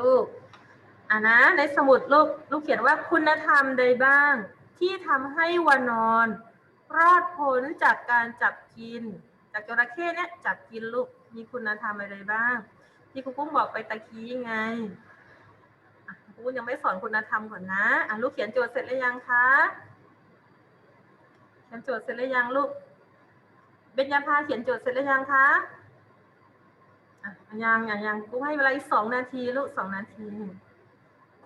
ลูกอ่านะในสมุดลูกลูกเขียนว่าคุณธรรมใดบ้าง ที่ทำให้วานอน รอดพ้นจากการจับกิน จากจระเข้เนี่ยจับกินลูกมีคุณธรรมอะไรบ้าง ที่ครูกุ้งบอกไปตะกี้ไงอะครูกุ้งยังไม่สอนคุณธรรมก่อนนะอะลูกเขียนโจทย์เสร็จหรือยังคะเขียนโจทย์เสร็จหรือยังลูกเบญญาภาเขียนโจทย์เสร็จหรือยังคะ ยังยังยังกุ้งให้เวลาอีกสองนาทีลูกสองนาที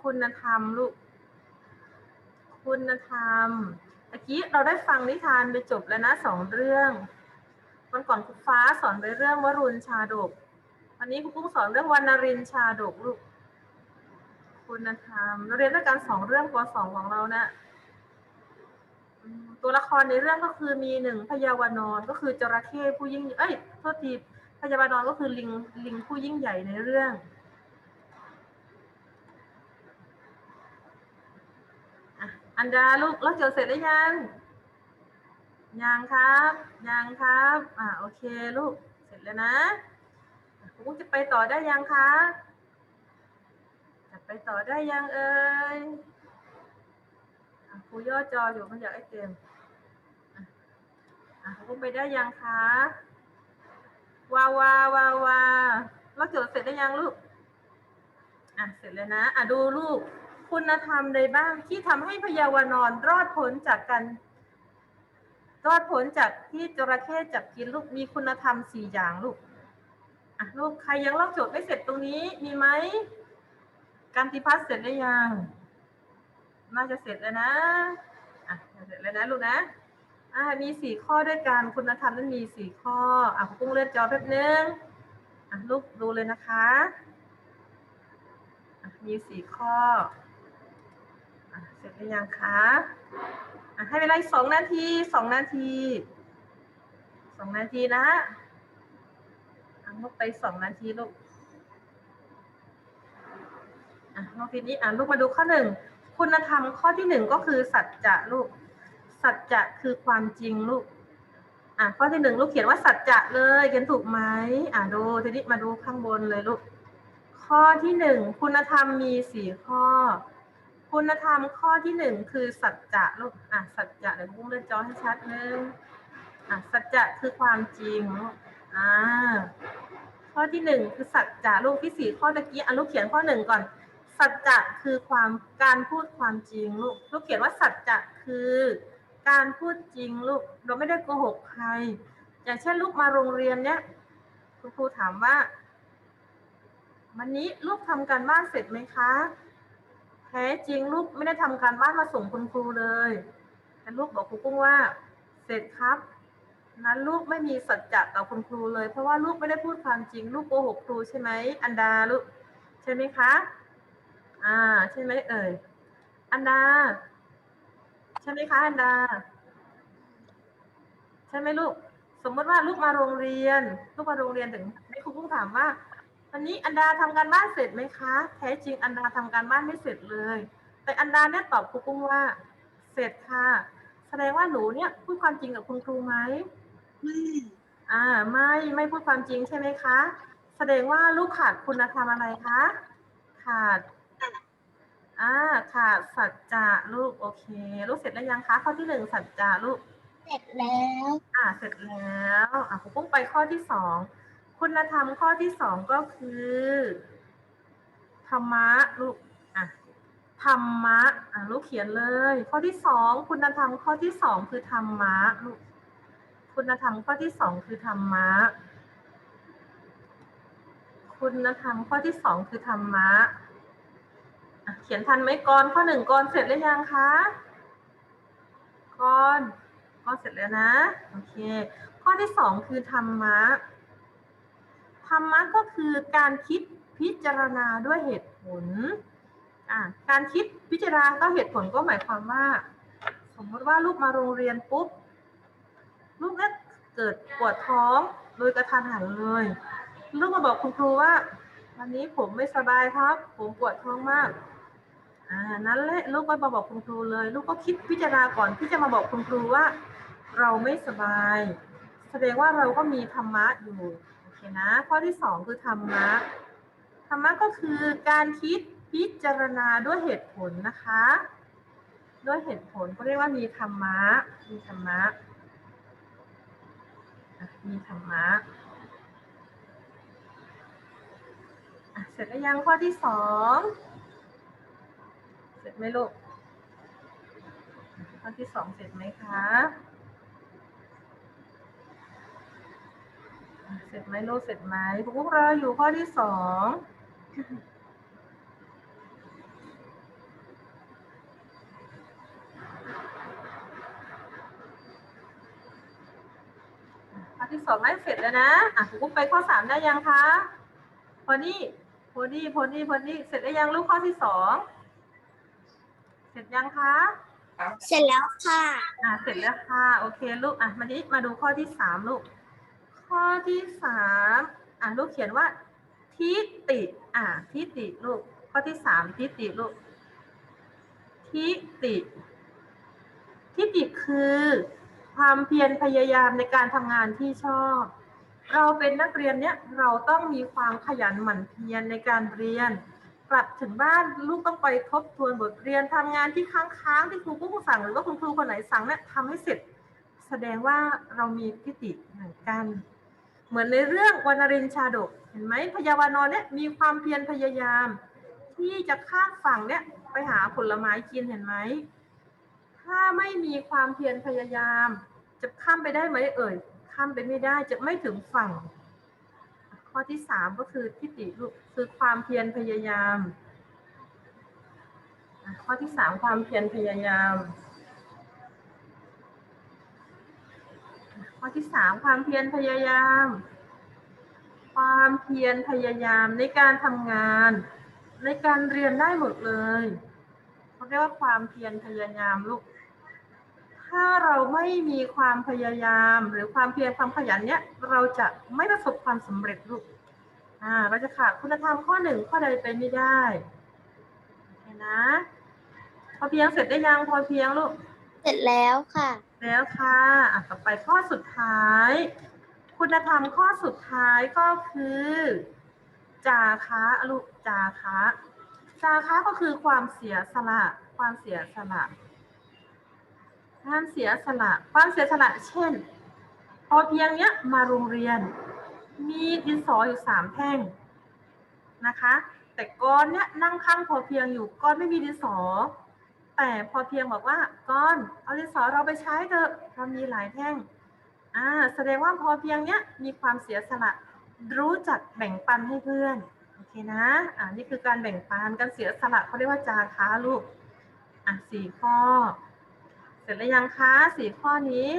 คุณธรรมลูก คุณธรรมเมื่อกี้เราได้ฟังนิทานไปจบแล้วนะสองเรื่องวันก่อนครูฟ้าสอนไปเรื่องวรุณชาดก วันนี้ครูกุ้งสอนเรื่องวรรณรินชาดกลูก คุณธรรมเราเรียนด้วยกันสองเรื่องปสองของเรานะตัวละครในเรื่องก็คือมีหนึ่งพยาวนอนก็คือจระเข้ผู้ยิ่ง เอ้ยโทษที พยาวานอนก็คือลิงลิงผู้ยิ่งใหญ่ในเรื่อง อันดาลูกแล้วเจอเสร็จหรือยัง ยังครับ ยังครับ อ่าโอเคลูก เสร็จแล้วนะอะครูจะไปต่อได้ยังคะจะไปต่อได้ยังเอ่ยครูย่อจออยู่มันอยากให้เต็มอะครูไปได้ยังคะ วาวาวาวาแล้วเจอเสร็จได้ยังลูก อะ เสร็จแล้วนะ อะดูลูก คุณธรรมใดบ้างที่ทำให้พยาวนอนรอดพ้นจากการรอดพ้นจากที่จระเข้จับกินลูกมีคุณธรรมสี่อย่างลูก อะลูกใครยังลอกโจทย์ไม่เสร็จตรงนี้มีไหมการติพัฒน์เสร็จหรือยังน่าจะเสร็จแล้วนะ อะเสร็จแล้วนะลูกนะ อะมีสี่ข้อด้วยกันคุณธรรมนั้นมีสี่ข้ออะครูกุ้งเลื่อนจอแป๊บนึงอะลูกดูเลยนะคะอะมีสี่ข้ออะเสร็จหรือยังคะอะให้เวลาสองนาทีสองนาทีสองนาทีนะอะลูกไปสองนาทีลูกอะลูกทีนี้อะลูกมาดูข้อหนึ่งคุณธรรมข้อที่หนึ่งก็คือสัจจะลูก สัจจะคือความจริงลูก อะข้อที่หนึ่งลูกเขียนว่าสัจจะเลยเขียนถูกไหมอะดูทีนี้มาดูข้างบนเลยลูก ข้อที่หนึ่งคุณธรรมมีสี่ข้อ คุณธรรมข้อที่หนึ่งคือสัจจะลูกอะสัจจะเดี๋ยวบุ้งเลื่อนจอให้ชัดนึงอะสัจจะคือความจริงลูกอ่าข้อที่หนึ่งคือสัจจะลูกที่สี่ข้อตะกี้อะลูกเขียนข้อหนึ่งก่อนสัจจะคือความการพูดความจริงลูกลูกเขียนว่าสัจจะคือ การพูดจริงลูกเราไม่ได้โกหกใคร อย่างเช่นลูกมาโรงเรียนเนี้ยคุณครูถามว่า วันนี้ลูกทำการบ้านเสร็จไหมคะแท้จริงลูกไม่ได้ทำการบ้านมาส่งคุณครูเลยแต่ลูกบอกครูกุ้งว่า เสร็จครับ นั้นลูกไม่มีสัจจะต่อคุณครูเลย เพราะว่าลูกไม่ได้พูดความจริง ลูกโกหกครูใช่ไหมอันดาลูกใช่ไหมคะ อ่า ใช่ไหมเอ่ยอันดา ใช่ไหมคะอันดา ใช่ไหมลูก สมมติว่าลูกมาโรงเรียน ลูกมาโรงเรียนถึงให้ครูกุ้งถามว่าวันนี้อันดาทำการบ้านเสร็จไหมคะ แท้จริงอันดาทำการบ้านไม่เสร็จเลย แต่อันดาเนี่ยตอบครูกุ้งว่า เสร็จค่ะ แสดงว่าหนูเนี่ยพูดความจริงกับคุณครูไหมไม่อ่า ไม่ไม่พูดความจริงใช่ไหมคะ แสดงว่าลูกขาดคุณธรรมอะไรคะ ขาด อ่าขาดสัจจะลูกโอเค ลูกเสร็จแล้วยังคะข้อที่หนึ่งสัจจะลูก เสร็จแล้ว อ่าเสร็จแล้วอะผมปุ้งไปข้อที่สองคุณธรรมข้อที่สองก็คือธรรมะลูกอะธรรมะอะลูกเขียนเลย ข้อที่สองคุณธรรมข้อที่สองคือธรรมะลูกคุณธรรมข้อที่สองคือธรรมะคุณธรรมข้อที่สองคือธรรมะอะ เขียนทันไหมกรข้อหนึ่งกรเสร็จหรือยังคะกรก็เสร็จแล้วนะโอเค ข้อที่สองคือธรรมะธรรมะก็คือการคิดพิจารณาด้วยเหตุผลการคิดพิจารณาก็เหตุผลก็หมายความว่า สมมติว่าลูกมาโรงเรียนปุ๊บลูกเนี่เกิดปวดท้องโดยกระทันหันเลยลูกมาบอกคุณครูว่า วันนี้ผมไม่สบายครับ ผมปวดท้องมาก อ่านั้นแหละลูกก็มาบอกคุณครูเลย ลูกก็คิดพิจารณาก่อนที่จะมาบอกคุณครูว่า เราไม่สบาย แสดงว่าเราก็มีธรรมะอยู่โอเคนะข้อที่สองคือธรรมะธรรมะก็คือการคิดพิจารณาด้วยเหตุผลนะคะ ด้วยเหตุผลก็เรียกว่ามีธรรมะมีธรรมะมีธรรมะเสร็จแล้วยังข้อที่สอง เสร็จไหมลูกข้อที่สองเสร็จไหมคะ เสร็จไหมลูกเสร็จไหมพวกเราอยู่ข้อที่สองข้อที่สองได้เสร็จแล้วนะอะครูกุ๊กไปข้อสามได้ยังคะพอนี่พอนี่พอนี่พอนี่เสร็จได้ยังลูกข้อที่สอง เสร็จยังคะเสร็จแล้วค่ะ อะเสร็จแล้วค่ะ โอเคลูก อะ มานี้มาดูข้อที่สามลูก ข้อที่สามอะลูกเขียนว่า ทิฏฐิอะทิฏฐิลูก ข้อที่สามทิฏฐิลูก ทิฏฐิทิฏฐิคือ ความเพียรพยายามในการทำงานที่ชอบ เราเป็นนักเรียนเนี่ยเราต้องมีความขยันหมั่นเพียรในการเรียน กลับถึงบ้านลูกต้องไปทบทวนบทเรียนทำงานที่ค้างๆที่ครูผู้สั่งหรือว่าคุณครูคนไหนสั่งเนี่ยทำให้เสร็จ แสดงว่าเรามีทิฏฐิเหมือนกัน เหมือนในเรื่องวรรณรินชาดกเห็นไหมพยาวานอนเนี่ยมีความเพียรพยายาม ที่จะข้ามฝั่งเนี่ยไปหาผลไม้กินเห็นไหมถ้าไม่มีความเพียรพยายาม จะข้ามไปได้ไหมเอ่ยข้ามไปไม่ได้จะไม่ถึงฝั่ง ข้อที่สามก็คือทิฏฐิลูกคือความเพียรพยายาม ข้อที่สามความเพียรพยายาม ข้อที่สามความเพียรพยายาม ความเพียรพยายามในการทำงาน ในการเรียนได้หมดเลยเขาเรียกว่าความเพียรพยายามลูก ถ้าเราไม่มีความพยายาม หรือความเพียรความขยันเนี้ยเราจะไม่ประสบความสำเร็จลูกอ่าเราจะขาดคุณธรรมข้อหนึ่งข้อใดไปไม่ได้โอเคนะ พอเพียงเสร็จได้ยังพอเพียงลูก เสร็จแล้วค่ะ แล้วค่ะอะต่อไปข้อสุดท้าย คุณธรรมข้อสุดท้ายก็คือจาคะลูกจาคะจาคะก็คือความเสียสละ ความเสียสละ การเสียสละความเสียสละเช่น พอเพียงเนี้ยมาโรงเรียน มีดินสออยู่สามแท่งนะคะ แต่ก้อนเนี้ยนั่งข้างพอเพียงอยู่ก้อนไม่มีดินสอ แต่พอเพียงบอกว่าก้อนเอาดินสอเราไปใช้เถอะเรามีหลายแท่งอ่าแสดงว่าพอเพียงเนี้ยมีความเสียสละรู้จักแบ่งปันให้เพื่อนโอเคนะอ่านี่คือการแบ่งปันการเสียสละเขาเรียกว่าจาค้าลูกอะสี่ข้อ ร็จแล้วยังคะสี่ข้อนี้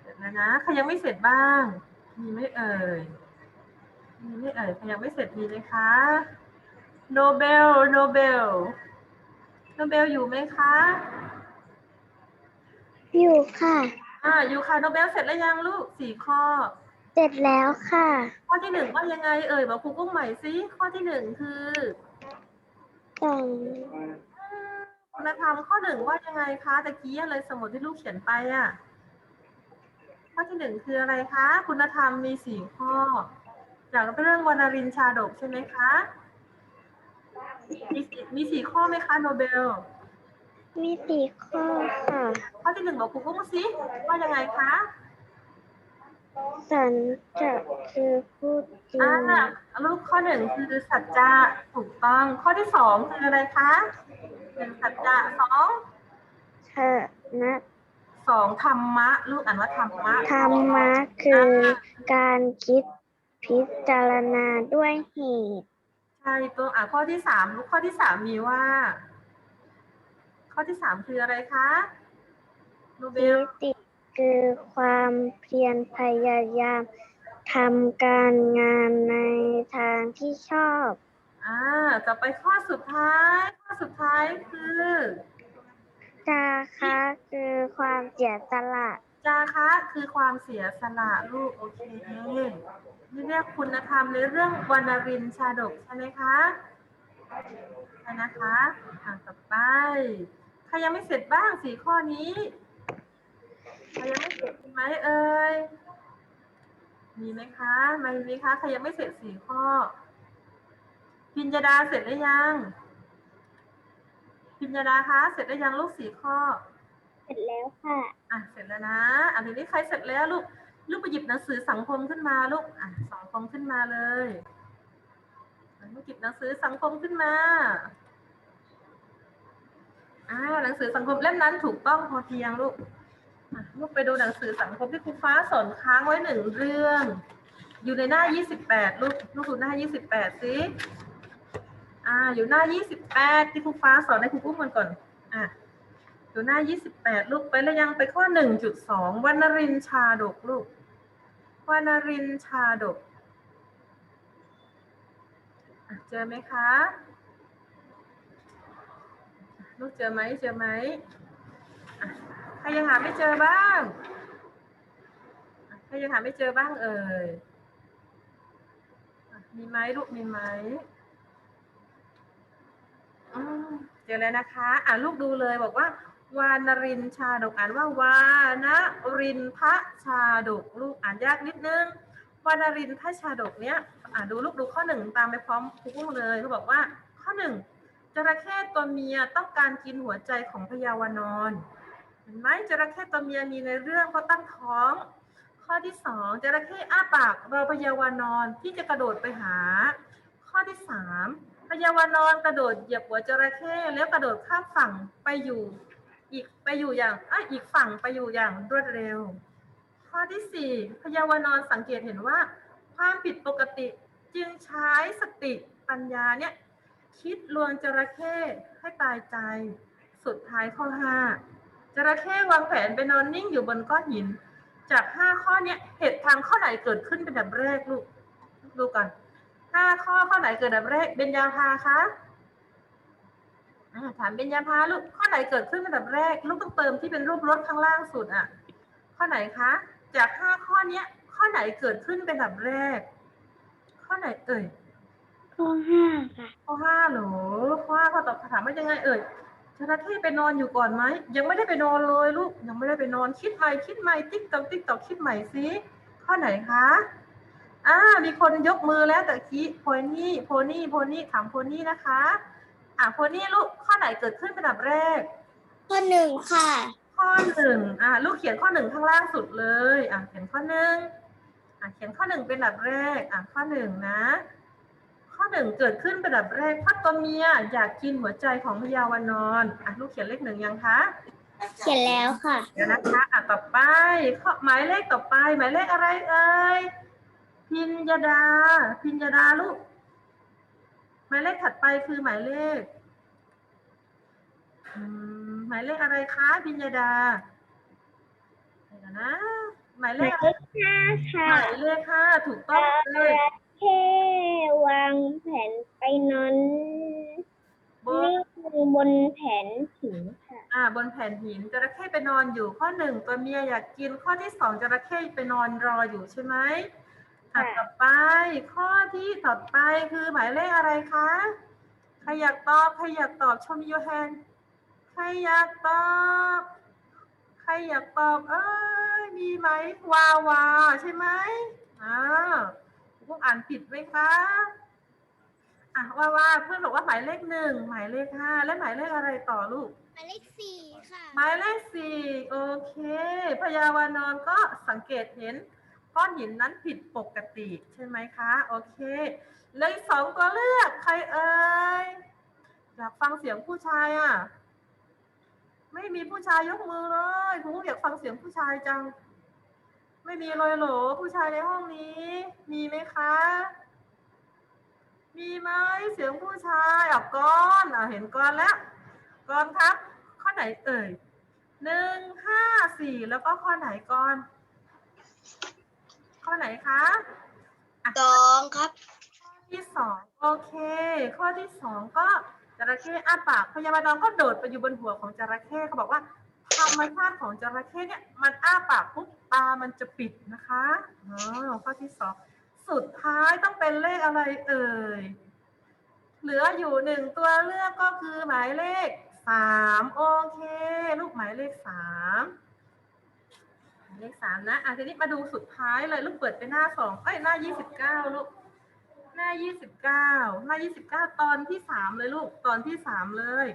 เสร็จแล้วนะใครยังไม่เสร็จบ้าง มีไหม่เอ่ย มีไหม่เอ่ยใครยังไม่เสร็จมีไหมคะ โนเบล โนเบล โนเบลอยู่ไหมคะ อยู่ค่ะอ่าอยู่ค่ะโนเบลเสร็จแล้วยังลูกสี่ข้อ เสร็จแล้วค่ะ ข้อที่หนึ่งว่ายังไงเอ่ยบอกครูกุ้งใหม่สิข้อที่หนึ่งคือแต่ง คุณธรรมข้อหนึ่งว่ายังไงคะตะกี้อะไรสมุดที่ลูกเขียนไปอะข้อที่หนึ่งคืออะไรคะ คุณธรรมมีสี่ข้อ จากเรื่องวรรณรินทร์ชาดกใช่ไหมคะ มีสี่มีสี่ข้อไหมคะโนเบล มีสี่ข้อค่ะ ข้อที่หนึ่งบอกครูกุ้งสิว่ายังไงคะสันจะคือพูดจริงอ่าลูกข้อหนึ่งคือสัจจะถูกต้อง ข้อที่สองคืออะไรคะ หนึ่งสัจจะสองเธอนะสองธรรมะ ลูกอ่านว่าธรรมะธรรมะคือการคิดพิจารณาด้วยเหตุใช่ตัวอะข้อที่สามลูกข้อที่สามมีว่า ข้อที่สามคืออะไรคะโนเบทิลฏฐิคือความเพียรพยายามทำการงานในทางที่ชอบ อ่าต่อไปข้อสุดท้าย ข้อสุดท้ายคือ จาคะคือความเสียสละจาคะคือความเสียสละลูกโอเคนี่เรียกคุณธรรมในเรื่องวรรณรินทร์ชาดกใช่ไหมคะใช่นะคะอ่าต่อไปใครยังไม่เสร็จบ้างสี่ข้อนี้ใครยังไม่เสร็จมีไหมเอ่ยมีไหมคะไม่มีคะใครยังไม่เสร็จสี่ข้อ พิญญาดาเสร็จหรือยัง พิญญาดาคะ เสร็จหรือยังลูกสี่ข้อ เสร็จแล้วค่ะ อะ เสร็จแล้วนะ อะทีนี้ใครเสร็จแล้วลูก ลูกไปหยิบหนังสือสังคมขึ้นมาลูก อะสังคมขึ้นมาเลยอะลูกหยิบหนังสือสังคมขึ้นมาอ่าหนังสือสังคมเล่มนั้นถูกต้องพอเพียงลูกอะลูกไปดูหนังสือสังคมที่ครูฟ้าสอนค้างไว้หนึ่งเรื่อง อยู่ในหน้า 28 ลูก ลูกดูหน้า 28 สิ อ่าอยู่หน้า 28 ที่ครูฟ้าสอนให้ครูอุ้มมันก่อนอะอยู่หน้า 28 ลูกไปแล้วยังไปข้อ 1.2วรรณรินทร์ชาดกลูกวรรณรินชาดกเจอไหมคะลูกเจอไหมเจอไหมใครยังหาไม่เจอบ้างใครยังหาไม่เจอบ้างเอ่ยมีไหมลูกมีไหม อืมเจอแล้วนะคะ อะลูกดูเลยบอกว่า วานรินชาดกอ่านว่าวานรินทะชาดกลูกอ่านยากนิดนึงวานรินทะชาดกเนี้ยอ่าดูลูกดูข้อหนึ่งตามไปพร้อมครูกุ้งเลยเขาบอกว่า ข้อหนึ่งจระเข้ตัวเมียต้องการกินหัวใจของพญาวานอนเห็นไหมจระเข้ตัวเมียมีในเรื่องเพราะตั้งท้อง ข้อที่สองจระเข้อ้าปากรอพญาวานอนที่จะกระโดดไปหา ข้อที่สาม พญาวานอนกระโดดเหยียบหัวจระเข้แล้วกระโดดข้ามฝั่งไปอยู่ อีกไปอยู่อย่างอะอีกฝั่งไปอยู่อย่างรวดเร็ว ข้อที่สี่พญาวานอนสังเกตเห็นว่า ความผิดปกติจึงใช้สติปัญญาเนี่ยคิดลวงจระเข้ให้ตายใจ สุดท้ายข้อห้าจระเข้วางแผนไปนอนนิ่งอยู่บนก้อนหิน จากห้าข้อเนี้ยเหตุทางข้อไหนเกิดขึ้นเป็นแบบแรกลูกดูก่อน ห้าข้อข้อไหนเกิดแบบแรกเบญญาภาคะอ่าถามเบญญาภาลูกข้อไหนเกิดขึ้นเป็นอันดับแรก ลูกต้องเติมที่เป็นรูปรถข้างล่างสุดอะ ข้อไหนคะ จากห้าข้อเนี้ย ข้อไหนเกิดขึ้นเป็นอันดับแรก ข้อไหนเอ่ยข้อห้าค่ะข้อห้าเหรอข้อห้าข้อตอบถามว่ายังไงเอ่ยจระเข้ไปนอนอยู่ก่อนไหมยังไม่ได้ไปนอนเลยลูกยังไม่ได้ไปนอนคิดใหม่คิดใหม่ติ๊กตอกติ๊กตอกคิดใหม่สิข้อไหนคะ อ่า มีคนยกมือแล้วแต่กี้โพนี่โพนี่โพนี่ถามโพนี่นะคะ อะโพนี่ลูกข้อไหนเกิดขึ้นเป็นอันดับแรก ข้อหนึ่งค่ะ ข้อหนึ่งอะลูกเขียนข้อหนึ่งข้างล่างสุดเลย อะเขียนข้อหนึ่งอะเขียนข้อหนึ่งเป็นอันดับแรก อะข้อหนึ่งนะ ข้อหนึ่งเกิดขึ้นเป็นอันดับแรกเพราะตัวเมียอยากกินหัวใจของพญาวานอนอะลูกเขียนเลขหนึ่งยังคะเขียนแล้วค่ะ เดี๋ยวนะคะ อะต่อไปข้อหมายเลขต่อไป หมายเลขอะไรเอ่ย พิญญาดา พิญญาดาลูก หมายเลขถัดไปคือหมายเลขอืมหมายเลขอะไรคะพิญญาดาเดี๋ยวนะ หมายหเลมายขเลขห้าค่ะหมายเลขห้าถูกต้องเลยแค่วางแผนไปนอนบนนิ่งบนแผนหินค่ะ อ่า บนแผ่นหินจระเข้ไปนอนอยู่ข้อหนึ่งตัวเมียอยากกินข้อที่สองจระเข้ไปนอนรออยู่ใช่ไหมอะ ค่ะ ต่อไปข้อที่ต่อไปคือหมายเลขอะไรคะใครอยากตอบใครอยากตอบชมยูแฮนใครอยากตอบใครอยากตอบเอ้ยมีไหมวาวาใช่ไหมอ้าวพวกอ่านผิดไหมคะอะวาวาเพื่อนบอกว่าหมายเลขหนึ่งหมายเลขห้าและหมายเลขอะไรต่อลูก หมายเลขสี่ค่ะ หมายเลขสี่โอเคพยาวานอนก็สังเกตเห็น ก้อนหินนั้นผิดปกติใช่ไหมคะ โอเค เลยสองตัวเลือกใครเอ่ยอยากฟังเสียงผู้ชายอะ ไม่มีผู้ชายยกมือเลยคุณอยากฟังเสียงผู้ชายจัง ไม่มีเลยเหรอผู้ชายในห้องนี้ มีไหมคะ มีไหมเสียงผู้ชายอะก้อนอะเห็นก้อนแล้วก้อนครับ ข้อไหนเอ่ยหนึ่งห้าสี่แล้วก็ข้อไหนก่อน ข้อไหนคะอะสองครับข้อที่สองโอเค ข้อที่สองก็จระเข้อ้าปากพยาบาลนอนก็โดดไปอยู่บนหัวของจระเข้เขาบอกว่าธรรมชาติของจระเข้เนี่ยมันอ้าปากปุ๊บตามันจะปิดนะคะอ๋อข้อที่สองสุดท้ายต้องเป็นเลขอะไรเอ่ยเหลืออยู่หนึ่งตัวเลือกก็คือหมายเลขสามโอเค ลูกหมายเลขสามหมาย เลขสามนะอะทีนี้มาดูสุดท้ายเลย ลูกเปิดไปหน้าสองเอ้ยหน้ายี่สิบเก้าลูก หน้ายี่สิบเก้าหน้ายี่สิบเก้าตอนที่สามเลยลูก ตอนที่สามเลย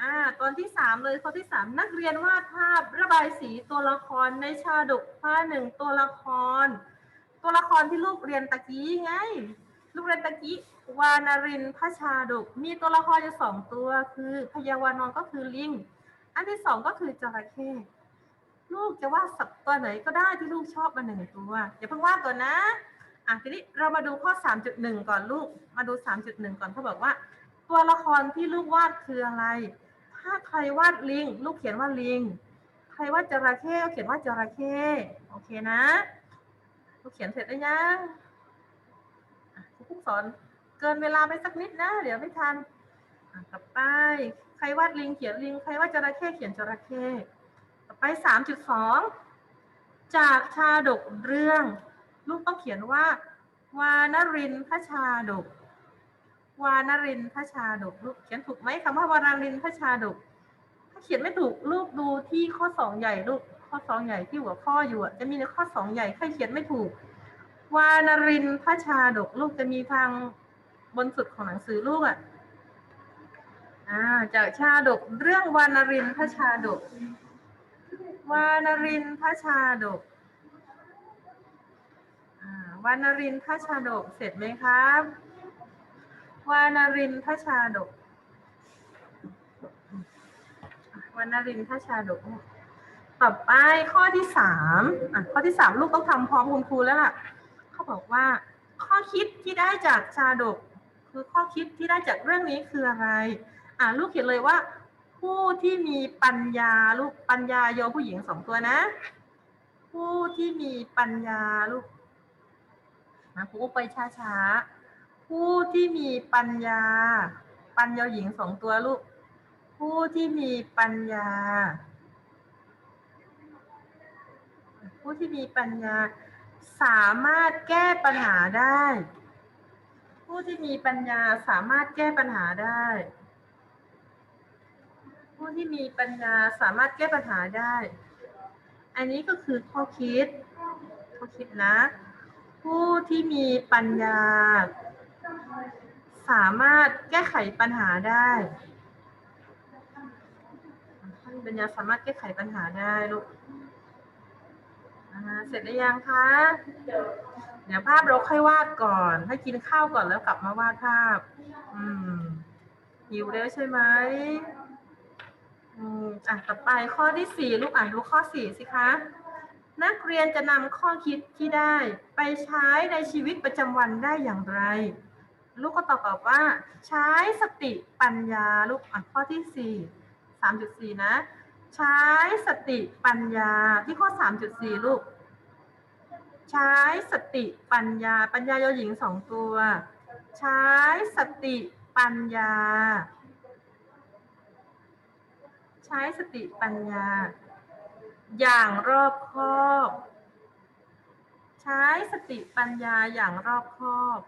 อ่า ตอนที่สามเลยข้อที่สามนักเรียนวาดภาพระบายสีตัวละครในชาดกผ้าหนึ่งตัวละคร ตัวละครที่ลูกเรียนตะกี้ไง ลูกเรียนตะกี้วานารินพระชาดก มีตัวละครอยู่สองตัวคือพญาวานอนก็คือลิง อันที่สองก็คือจระเข้ ลูกจะวาดสัตว์ตัวไหนก็ได้ที่ลูกชอบมาหนึ่งตัวอย่าเพิ่งวาดก่อนนะอะทีนี้เรามาดูข้อ 3.1 ก่อนลูก มาดู 3.1 ก่อนเขาบอกว่า ตัวละครที่ลูกวาดคืออะไร ถ้าใครวาดลิง ลูกเขียนว่าลิง ใครวาดจระเข้ก็เขียนว่าจระเข้โอเคนะ ลูกเขียนเสร็จแล้วยังครูสอนเกินเวลาไปสักนิดนะ เดี๋ยวไม่ทันต่อไป ใครวาดลิงเขียนลิง ใครวาดจระเข้เขียนจระเข้ ไป 3.2 จากชาดกเรื่อง ลูกต้องเขียนว่า วานรินทชาดก วานรินทชาดก ลูกเขียนถูกไหมคำว่าวานรินทชาดก ถ้าเขียนไม่ถูกลูกดูที่ข้อสองใหญ่ลูกข้อสองใหญ่ที่หัวข้ออยู่จะมีในข้อสองใหญ่ใครเขียนไม่ถูก วานรินทชาดก ลูกจะมีทางบนสุดของหนังสือลูกอะอ่าจากชาดกเรื่องวานรินทชาดก วานรินทชาดกวานารินทชาดกเสร็จไหมครับวานารินทชาดกวานารินทชาดก ต่อไปข้อที่สามอะข้อที่สามลูกต้องทำพร้อมคุณครูแล้วล่ะ เขาบอกว่า ข้อคิดที่ได้จากชาดก คือข้อคิดที่ได้จากเรื่องนี้คืออะไร อ่าลูกเขียนเลยว่า ผู้ที่มีปัญญาลูกปัญญาโยผู้หญิงสองตัวนะ ผู้ที่มีปัญญาลูกนะครูไปช้าๆผู้ที่มีปัญญา ปัญญาหญิงสองตัวลูก ผู้ที่มีปัญญา ผู้ที่มีปัญญาสามารถแก้ปัญหาได้ ผู้ที่มีปัญญาสามารถแก้ปัญหาได้ ผู้ที่มีปัญญาสามารถแก้ปัญหาได้ อันนี้ก็คือข้อคิด ข้อคิดนะ ผู้ที่มีปัญญา สามารถแก้ไขปัญหาได้ผู้มีปัญญาสามารถแก้ไขปัญหาได้ลูกเสร็จหรือยังคะ เดี๋ยวภาพเราค่อยวาดก่อน ให้กินข้าวก่อนแล้วกลับมาวาดภาพ อืมหิวแล้วใช่ไหม อืมอะต่อไปข้อที่สี่ลูกอ่านดูข้อสี่สิคะ นักเรียนจะนำข้อคิดที่ได้ไปใช้ในชีวิตประจำวันได้อย่างไร ลูกก็ตอบตอบว่า ใช้สติปัญญาลูกอะข้อที่สี่สามจุดสี่นะ ใช้สติปัญญาที่ข้อสามจุดสี่ลูก ใช้สติปัญญาปัญญายอหญิงสองตัว ใช้สติปัญญา ใช้สติปัญญา อย่างรอบคอบ ใช้สติปัญญาอย่างรอบคอบ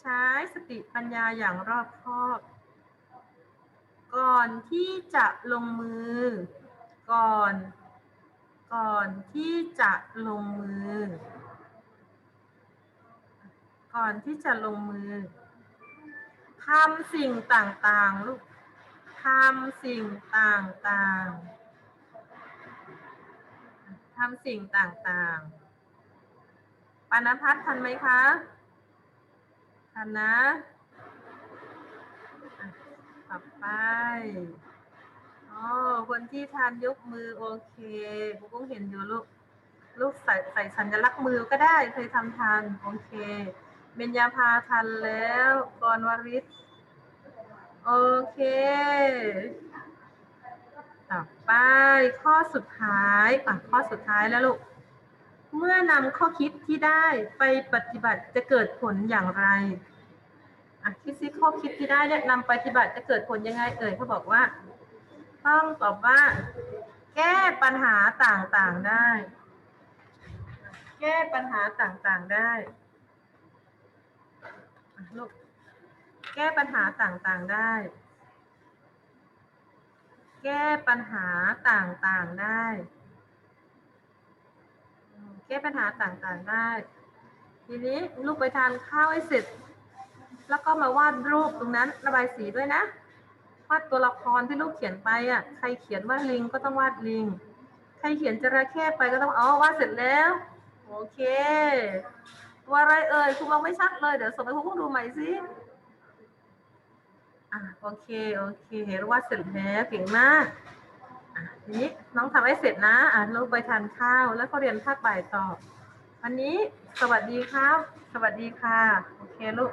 ใช้สติปัญญาอย่างรอบคอบ ก่อนที่จะลงมือ ก่อน ก่อนที่จะลงมือ ก่อนที่จะลงมือ ทำสิ่งต่างๆ ลูกทำสิ่งต่างๆ ทำสิ่งต่างๆปานพัฒน์ทันไหมคะ ทันนะต่อไปอ๋อคนที่ทานยกมือโอเคครูกุ้งเห็นอยู่ลูก ลูกใส่ใส่สัญลักษณ์มือก็ได้เคยทำทานโอเค เบญญาภาทันแล้วกรวริศโอเค ต่อไปข้อสุดท้ายอะข้อสุดท้ายแล้วลูก เมื่อนำข้อคิดที่ได้ไปปฏิบัติจะเกิดผลอย่างไรอะคิดซิข้อคิดที่ได้เนี่ยนำไปปฏิบัติจะเกิดผลยังไงเอ่ยเขาบอกว่า ต้องตอบว่า แก้ปัญหาต่างๆได้ แก้ปัญหาต่างๆได้ ลูกแก้ปัญหาต่างๆได้ แก้ปัญหาต่างๆได้โอเคก้ปัญหาต่างๆได้ ทีนี้ลูกไปทานข้าวให้เสร็จ แล้วก็มาวาดรูปตรงนั้นระบายสีด้วยนะวาดตัวละครที่ลูกเขียนไปอะ ใครเขียนว่าลิงก็ต้องวาดลิง ใครเขียนจระเข้ไปก็ต้องอ๋อวาดเสร็จแล้ว โอเค ตัวอะไรเอ่ยคุณมองไม่ชัดเลย เดี๋ยวส่งไปคุณดูใหม่สิอะโอเค โอเควาเสร็จแล้วเก่งมากอะทีนี้น้องทำให้เสร็จนะอะลูกไปทานข้าว แล้วก็เรียนภาคบ่ายต่อวันนี้สวัสดีครับ สวัสดีค่ะ โอเคลูก